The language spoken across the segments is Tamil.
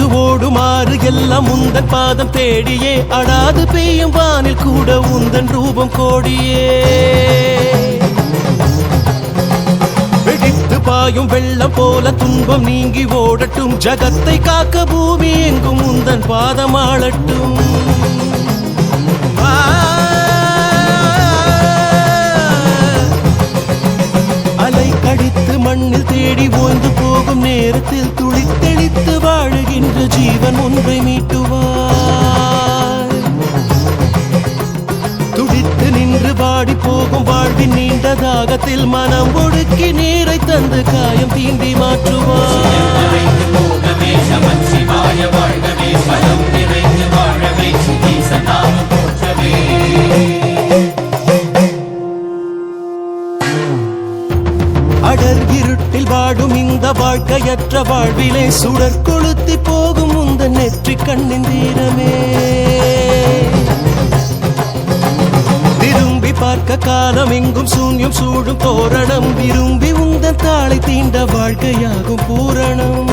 ஓடுமாறு எல்லாம் உந்தன் பாதம் தேடியே. அடாது பெய்யும் வானில் கூட உந்தன் ரூபம் கோடியே. வெடித்து பாயும் வெள்ளம் போல துன்பம் நீங்கி ஓடட்டும். ஜகத்தை காக்க பூமி எங்கும் உந்தன் பாதம் கடித்து தேடி ஓய்ந்து போகும் நேரத்தில் துளித்தெளித்து வாழுகின்ற ஜீவன் ஒன்றை மீட்டுவார். துடித்து நின்று பாடி போகும் வாழ்வின் நீண்ட தாகத்தில் மனம் ஒடுக்கி நீரை தந்து காயம் தீண்டி மாற்றுவார். வாழ்க்கையற்ற வாழ்விலே சுடர் கொளுத்தி போகும் உந்த நெற்றி கண்ணின் தீரமே. விரும்பி பார்க்க காலம் எங்கும் சூன்யம் சூடும் தோரணம். விரும்பி உந்த தாளை தீண்ட வாழ்க்கையாகும் பூரணம்.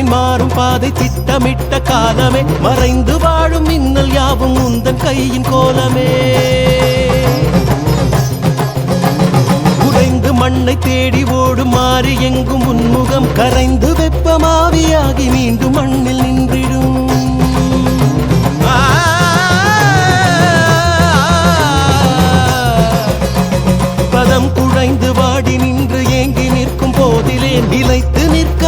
மண்ணின் மாறும் பாதை திட்டமிட்ட காலமே. மறைந்து வாழும் மின்னல் யாவும் உந்தன் கையின் கோலமே. உடைந்து மண்ணை தேடி ஓடும் மாறி எங்கும் உன்முகம் கரைந்து வெப்பமாவியாகி மீண்டும் மண்ணில் நின்றிடும். பதம் குழைந்து வாடி நின்று ஏங்கி நிற்கும் போதிலே நிலைத்து